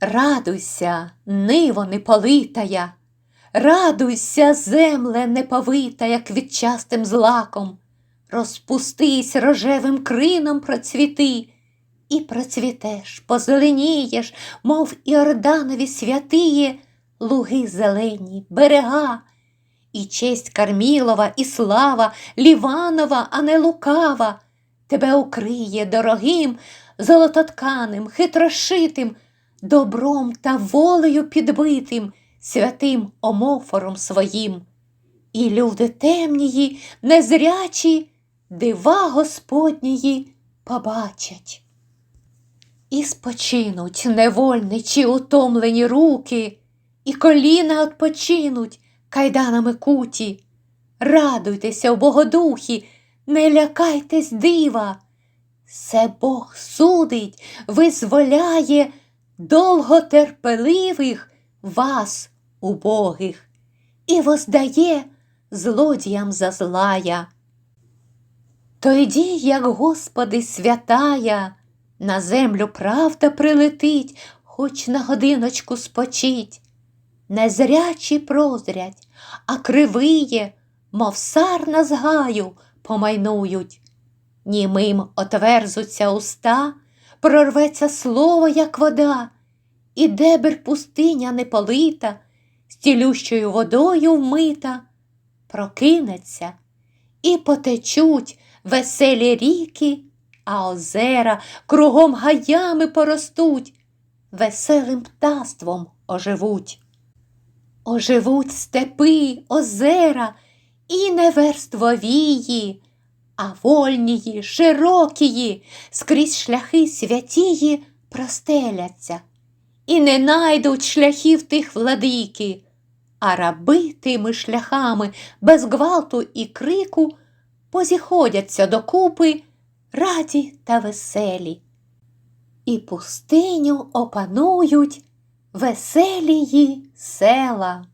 Радуйся, ниво неполитая, радуйся, земле неповитая квітчастим злаком, розпустись рожевим крином процвіти, і процвітеш, позеленієш, мов іорданові святиє, луги зелені, берега, і честь Кармілова, і слава Ліванова, а не лукава, тебе укриє дорогим, золототканим, хитрошитим, добром та волею підбитим, святим омофором своїм. І люди темнії, незрячі, дива Господнії побачать. І спочинуть невольничі утомлені руки, і коліна odpoчинуть кайданами куті. Радуйтеся в Богодухі, не лякайтесь дива. Се Бог судить, визволяє довготерпеливих вас, убогих, і воздає злодіям за злая. Тойді, як Господи, святая, на землю правда прилетить, хоч на годиночку спочить. Незрячі прозрять, а кривиє, мов сарна з гаю, помайнують. Німим отверзуться уста, прорветься слово, як вода, і дебер пустиня не полита, стілющою водою вмита, прокинеться, і потечуть веселі ріки, а озера кругом гаями поростуть, веселим птаством оживуть. Оживуть степи, озера і неверствовії, а вольнії, широкії, скрізь шляхи святії простеляться, і не найдуть шляхів тих владики, а раби тими шляхами без гвалту і крику позіходяться докупи, раді та веселі, і пустиню опанують веселії села.